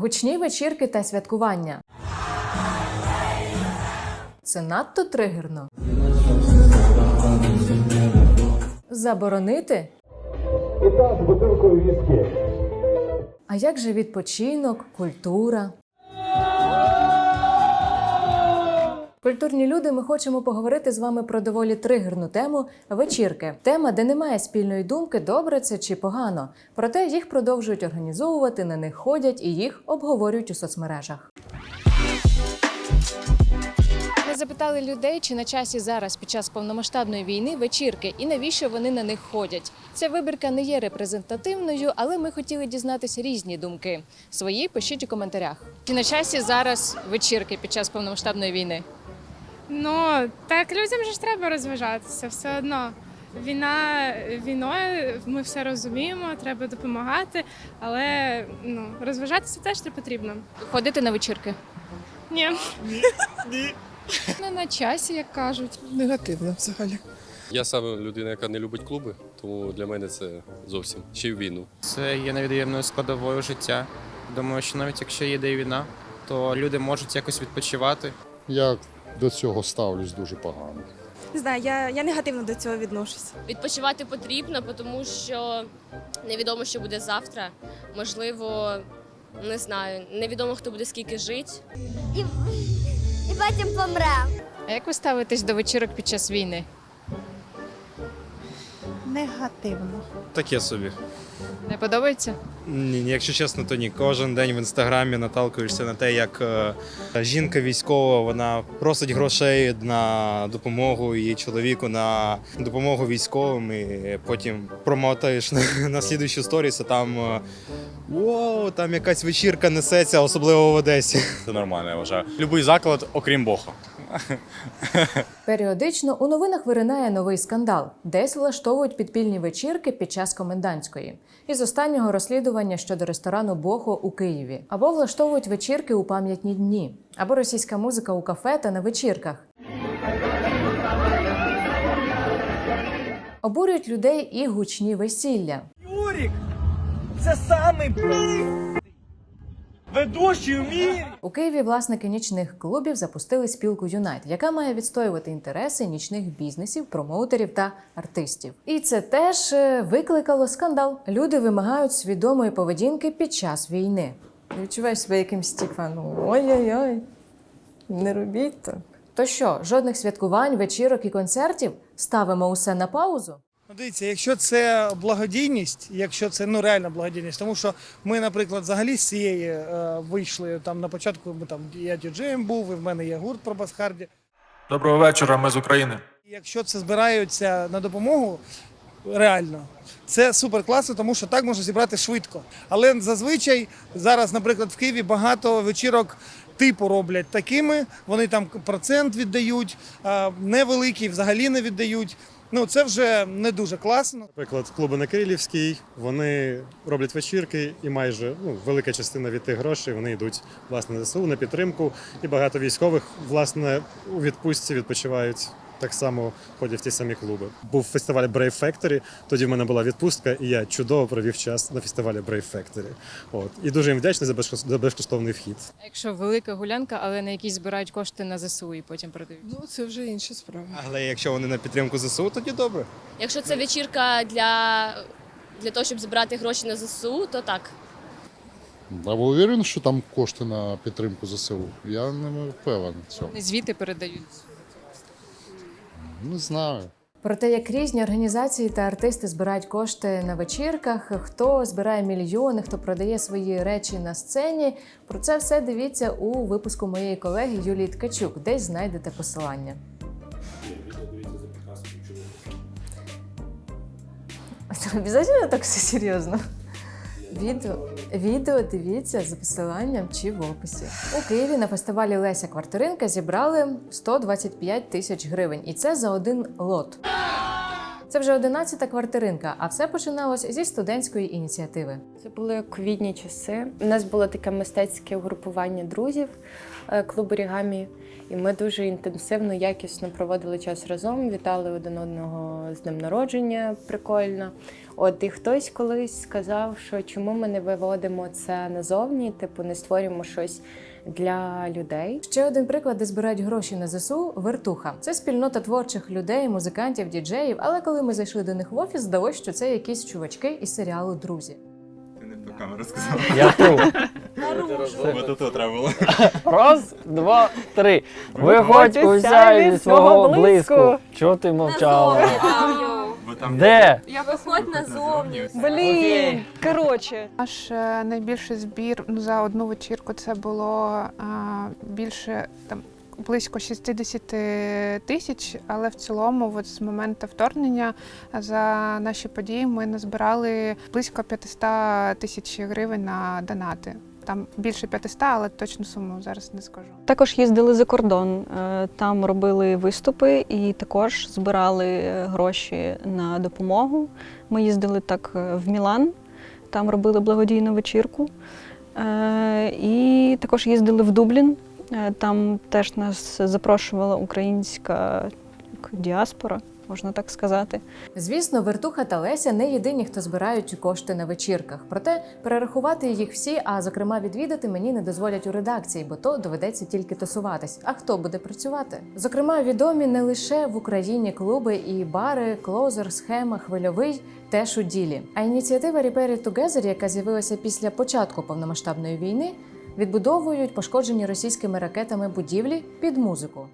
Гучні вечірки та святкування. Це надто тригерно. Заборонити? І так, бутилкою віскі. А як же відпочинок, культура? Культурні люди, ми хочемо поговорити з вами про доволі тригерну тему вечірки. Тема, де немає спільної думки, добре це чи погано. Проте їх продовжують організовувати, на них ходять і їх обговорюють у соцмережах. Ми запитали людей, чи на часі зараз під час повномасштабної війни вечірки і навіщо вони на них ходять. Ця вибірка не є репрезентативною, але ми хотіли дізнатися різні думки. Свої пишіть у коментарях. Чи на часі зараз вечірки під час повномасштабної війни? Ну так людям же ж треба розважатися все одно. Війна війною, ми все розуміємо, треба допомагати, але ну розважатися теж не потрібно. Ходити на вечірки. Ні. Не на часі, як кажуть. Негативно взагалі. Я саме людина, яка не любить клуби, тому для мене це зовсім ще й війну. Це є невід'ємною складовою життя. Думаю, що навіть якщо йде війна, то люди можуть якось відпочивати. Я до цього ставлюсь дуже погано. Не знаю, я, я негативно до цього відношусь. Відпочивати потрібно, тому що невідомо, що буде завтра. Можливо, не знаю, невідомо, хто буде скільки жити. і, і потім помре. А як ви ставитесь до вечірок під час війни? Негативно. Таке собі. Не подобається? Ні, ні, якщо чесно, то ні. Кожен день в інстаграмі наталкуєшся на те, як е, жінка військова вона просить грошей на допомогу її чоловіку на допомогу військовим. І потім промотаєш на, на слідуючу сторіс, а там е, Воу, там якась вечірка несеться, особливо в Одесі. Це нормально, я вважаю. Любий заклад, окрім Бога. Періодично у новинах виринає новий скандал. Десь влаштовують підпільні вечірки під час комендантської. Із останнього розслідування щодо ресторану Бохо у Києві. Або влаштовують вечірки у пам'ятні дні, або російська музика у кафе та на вечірках. Обурюють людей і гучні весілля. Юрік! Це самий ведучий у! У Києві власники нічних клубів запустили спілку Юнайт, яка має відстоювати інтереси нічних бізнесів, промоутерів та артистів. І це теж е, викликало скандал. Люди вимагають свідомої поведінки під час війни. Відчуваєш себе якимсь типа, ну ой-ой-ой, не робіть так. То що, жодних святкувань, вечірок і концертів? Ставимо усе на паузу? Ну, Дивіться, якщо це благодійність, якщо це ну реальна благодійність, тому що ми, наприклад, взагалі з цієї е, вийшли там на початку. Ми там я діджеєм був, і в мене є гурт про Басхарді. Доброго вечора, ми з України. Якщо це збираються на допомогу, реально. Це супер класно, тому що так можна зібрати швидко. Але зазвичай зараз, наприклад, в Києві багато вечірок типу роблять такими. Вони там процент віддають, невеликий взагалі не віддають. Ну це вже не дуже класно. Наприклад, клуби на Кирилівській, вони роблять вечірки, і майже ну, велика частина від тих грошей вони йдуть власне на ЗСУ на підтримку. І багато військових власне у відпустці відпочивають. Так само ходять в ті самі клуби. Був фестиваль Brave Factory, тоді в мене була відпустка, і я чудово провів час на фестивалі Brave Factory. От. І дуже їм вдячний за безкош- за безкоштовний вхід. А якщо велика гулянка, але на якій збирають кошти на ЗСУ і потім продають? Ну, це вже інша справа. Але якщо вони на підтримку ЗСУ, тоді добре. Якщо це вечірка для, для того, щоб збирати гроші на ЗСУ, то так. А ви уверені, що там кошти на підтримку ЗСУ? Я не впевнений в цьому. Не звіти передають. Не знаю. Про те, як різні організації та артисти збирають кошти на вечірках, хто збирає мільйони, хто продає свої речі на сцені. Про це все дивіться у випуску моєї колеги Юлії Ткачук. Десь знайдете посилання. Це обов'язково так все серйозно. Відео, відео дивіться за посиланням чи в описі. У Києві на фестивалі Леся Квартиринка зібрали 125 тисяч гривень, і це за один лот. Це вже 11-та квартиринка, а все починалось зі студентської ініціативи. Це були ковідні часи. У нас було таке мистецьке угрупування друзів е, клубу Рігамі, і ми дуже інтенсивно, якісно проводили час разом, вітали один одного з днем народження. Прикольно. От і хтось колись сказав, що чому ми не виводимо це назовні, типу не створюємо щось для людей. Ще один приклад, де збирають гроші на ЗСУ вертуха. Це спільнота творчих людей, музикантів, діджеїв. Але коли ми зайшли до них в офіс, здалося, що це якісь чувачки із серіалу Друзі. Камеру сказав. Я тут. Бо тут треба було. Раз, два, три. Виходь Виходь у у сяйві свого блиску. Чого ти мовчала? Бо там Де? Я виходь назовні. Блін, коротше. Наш е, найбільший збір ну, за одну вечірку це було а, більше там. Близько 60 тисяч, але в цілому, от з моменту вторгнення за наші події ми назбирали близько 500 тисяч гривень на донати. Там більше 500, але точну суму зараз не скажу. Також їздили за кордон, е, там робили виступи і також збирали е, гроші на допомогу. Ми їздили так е, в Мілан, там робили благодійну вечірку. І також їздили в Дублін. Е, Там теж нас запрошувала українська діаспора, можна так сказати. Звісно, вертуха та Леся не єдині, хто збирають кошти на вечірках. Проте перерахувати їх всі, а зокрема відвідати мені не дозволять у редакції, бо то доведеться тільки тусуватись. А хто буде працювати? Зокрема, відомі не лише в Україні клуби і бари, клозер, схема, хвильовий теж у ділі. А ініціатива Repair It Together, яка з'явилася після початку повномасштабної війни, відбудовують пошкоджені російськими ракетами будівлі під музику.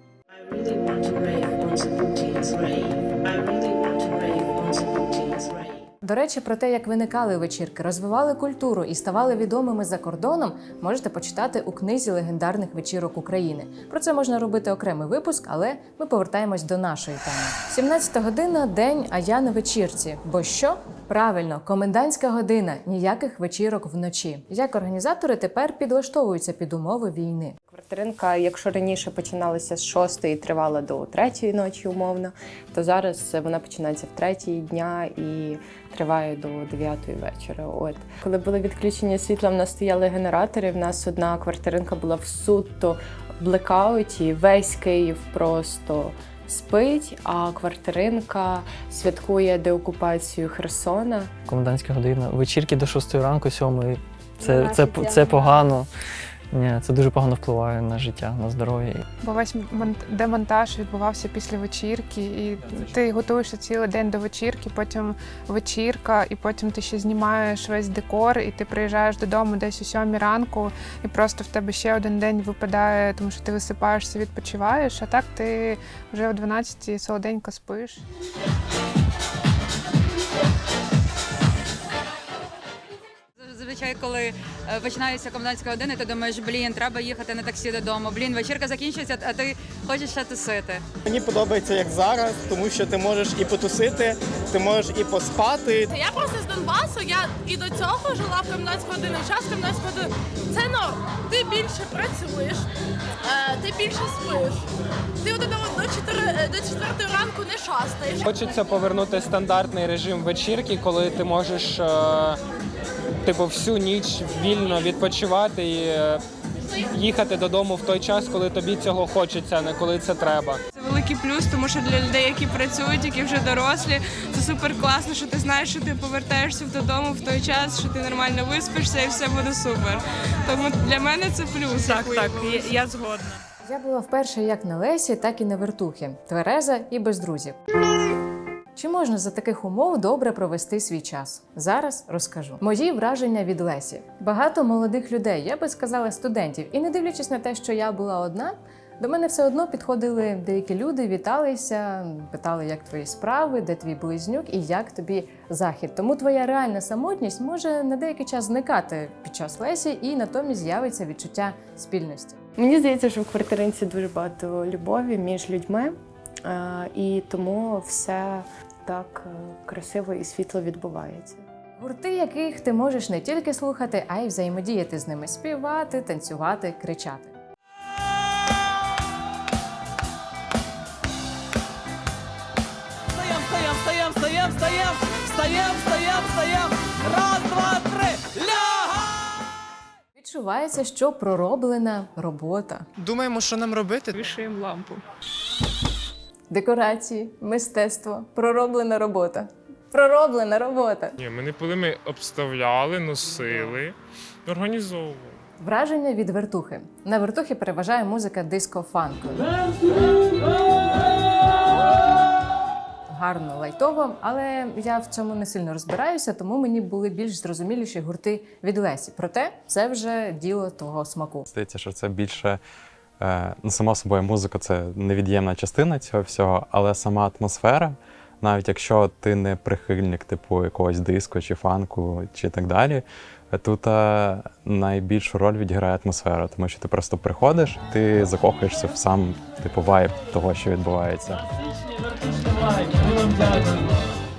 До речі, про те, як виникали вечірки, розвивали культуру і ставали відомими за кордоном, можете почитати у книзі легендарних вечірок України. Про це можна робити окремий випуск, але ми повертаємось до нашої теми. 17 година день, а я на вечірці. Бо що? Правильно, комендантська година, ніяких вечірок вночі. Як організатори тепер підлаштовуються під умови війни. Квартиринка, якщо раніше починалася з 6 і тривала до 3 ночі умовно, то зараз вона починається в 3 дня і триває до 9 вечора. От коли були відключення світла, в нас стояли генератори. В нас одна квартиринка була в суто блекауті. Весь Київ просто спить, а квартиринка святкує деокупацію Херсона. Комендантська година. Вечірки до 6 ранку, 7. Це, На це, це погано. Ні, це дуже погано впливає на життя, на здоров'я. Бо весь мон- демонтаж відбувався після вечірки, і ти готуєшся цілий день до вечірки, потім вечірка, і потім ти ще знімаєш весь декор, і ти приїжджаєш додому десь о сьомій ранку, і просто в тебе ще один день випадає, тому що ти висипаєшся, відпочиваєш, а так ти вже о 12 солоденько спиш. Зазвичай, коли е, починається комендантська година, ти думаєш, блін, треба їхати на таксі додому. Блін, вечірка закінчується, а ти хочеш ще тусити. Мені подобається як зараз, тому що ти можеш і потусити, ти можеш і поспати. Я просто з Донбасу, я і до цього жила в комендантську годину, і час комендантську годину. Це норм. Ти більше працюєш, е, ти більше спиш. Ти от до, до, 4, до 4 ранку не шастаєш. Хочеться повернути стандартний режим вечірки, коли ти можеш е, типу всю ніч вільно відпочивати і е, їхати додому в той час, коли тобі цього хочеться, а не коли це треба. Це великий плюс, тому що для людей, які працюють, які вже дорослі, це супер класно, що ти знаєш, що ти повертаєшся додому в той час, що ти нормально виспишся і все буде супер. Тому для мене це плюс. Так, так, я згодна. Я була вперше як на Лесі, так і на вертухі, твереза і без друзів. Чи можна за таких умов добре провести свій час? Зараз розкажу. Мої враження від Лесі. Багато молодих людей, я би сказала, студентів. І не дивлячись на те, що я була одна, до мене все одно підходили деякі люди, віталися, питали, як твої справи, де твій близнюк і як тобі захід. Тому твоя реальна самотність може на деякий час зникати під час Лесі, і натомість з'явиться відчуття спільності. Мені здається, що в квартиринці дуже багато любові між людьми, і тому все так е, красиво і світло відбувається. Гурти, яких ти можеш не тільки слухати, а й взаємодіяти з ними, співати, танцювати, кричати. Встаєм, встаєм, встаєм, встаєм, встаєм, встаєм, встаєм, встаєм. Раз, два, три. Ляга! Відчувається, що пророблена робота. Думаємо, що нам робити? Вішаємо лампу. Декорації, мистецтво, пророблена робота. Пророблена робота. Ні, ми не пили, ми обставляли, носили, організовували. Враження від вертухи. На вертухі переважає музика диско-фанк. Гарно, лайтово, але я в цьому не сильно розбираюся, тому мені були більш зрозуміліші гурти від Лесі. Проте це вже діло того смаку. Здається, що це більше ну, сама собою музика це невід'ємна частина цього всього, але сама атмосфера, навіть якщо ти не прихильник типу якогось диско чи фанку чи так далі. Тут е, найбільшу роль відіграє атмосфера, тому що ти просто приходиш, ти закохуєшся в сам типу вайб того, що відбувається.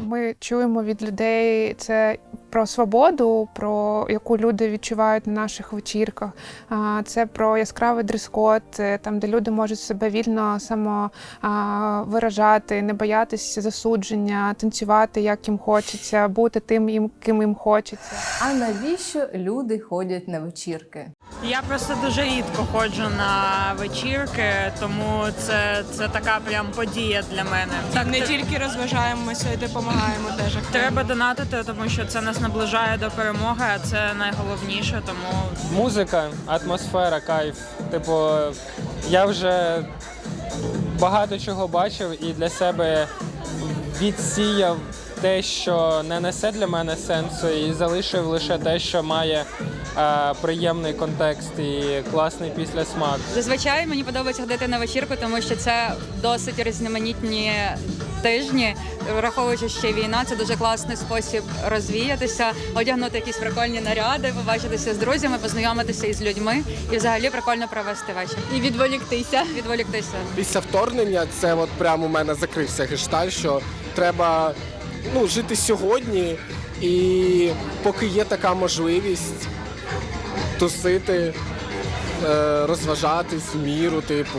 Ми чуємо від людей це про свободу, про яку люди відчувають на наших вечірках. Це про яскравий дрес-код, е, там, де люди можуть себе вільно само виражати, не боятися засудження, танцювати, як їм хочеться, бути тим, їм, ким їм хочеться. А навіщо люди ходять на вечірки? Я просто дуже рідко ходжу на вечірки, тому це, це така прям подія для мене. Так, не тільки розважаємося і допомагаємо теж. Треба донатити, тому що це нас наближає до перемоги, а це найголовніше. Тому Музика, атмосфера, кайф. Типу, я вже багато чого бачив і для себе відсіяв те, що не несе для мене сенсу, і залишив лише те, що має е, приємний контекст і класний післясмак. Зазвичай мені подобається ходити на вечірку, тому що це досить різноманітні тижні. Враховуючи ще війна, це дуже класний спосіб розвіятися, одягнути якісь прикольні наряди, побачитися з друзями, познайомитися із людьми і взагалі прикольно провести вечір. І відволіктися. Відволіктися. Після вторгнення це от прямо у мене закрився гешталь, що треба ну, жити сьогодні, і поки є така можливість тусити, е, розважатись міру, типу,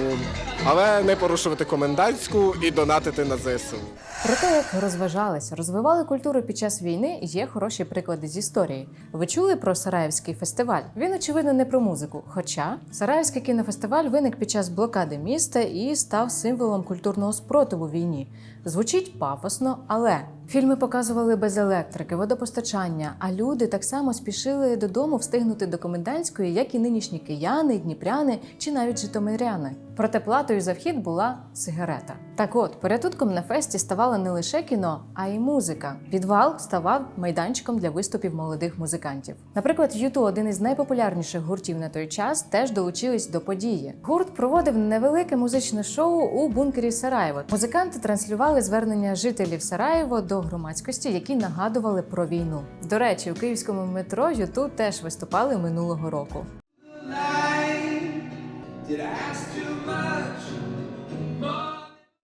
але не порушувати комендантську і донатити на ЗСУ. Про те, як розважалися, розвивали культуру під час війни, є хороші приклади з історії. Ви чули про Сараївський фестиваль? Він, очевидно, не про музику. Хоча Сараївський кінофестиваль виник під час блокади міста і став символом культурного спротиву війні. Звучить пафосно, але фільми показували без електрики, водопостачання, а люди так само спішили додому встигнути до комендантської, як і нинішні кияни, дніпряни чи навіть житомиряни. Проте платою за вхід була сигарета. Так от, порятунком на фесті ставало не лише кіно, а й музика. Підвал ставав майданчиком для виступів молодих музикантів. Наприклад, Юту, один із найпопулярніших гуртів на той час, теж долучились до події. Гурт проводив невелике музичне шоу у бункері Сараєво. Музиканти транслювали звернення жителів Сараєво до громадськості, які нагадували про війну. До речі, у київському метро Юту теж виступали минулого року.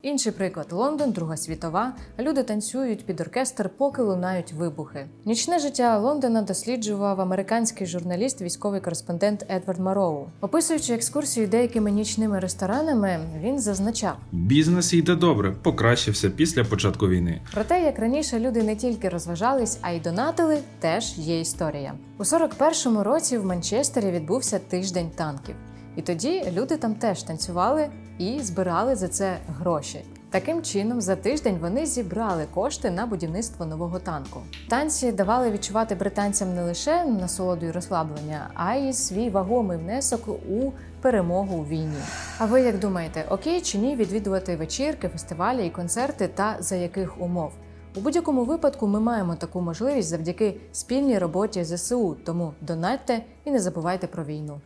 Інший приклад Лондон, Друга світова. Люди танцюють під оркестр, поки лунають вибухи. Нічне життя Лондона досліджував американський журналіст, військовий кореспондент Едвард Мароу. Описуючи екскурсію деякими нічними ресторанами, він зазначав Бізнес йде добре, покращився після початку війни. про те, як раніше люди не тільки розважались, а й донатили, теж є історія. У 41-му році в Манчестері відбувся тиждень танків. І тоді люди там теж танцювали і збирали за це гроші. Таким чином, за тиждень вони зібрали кошти на будівництво нового танку. Танці давали відчувати британцям не лише насолоду і розслаблення, а й свій вагомий внесок у перемогу у війні. А ви як думаєте, окей чи ні відвідувати вечірки, фестивалі і концерти та за яких умов? У будь-якому випадку ми маємо таку можливість завдяки спільній роботі ЗСУ, тому донатьте і не забувайте про війну.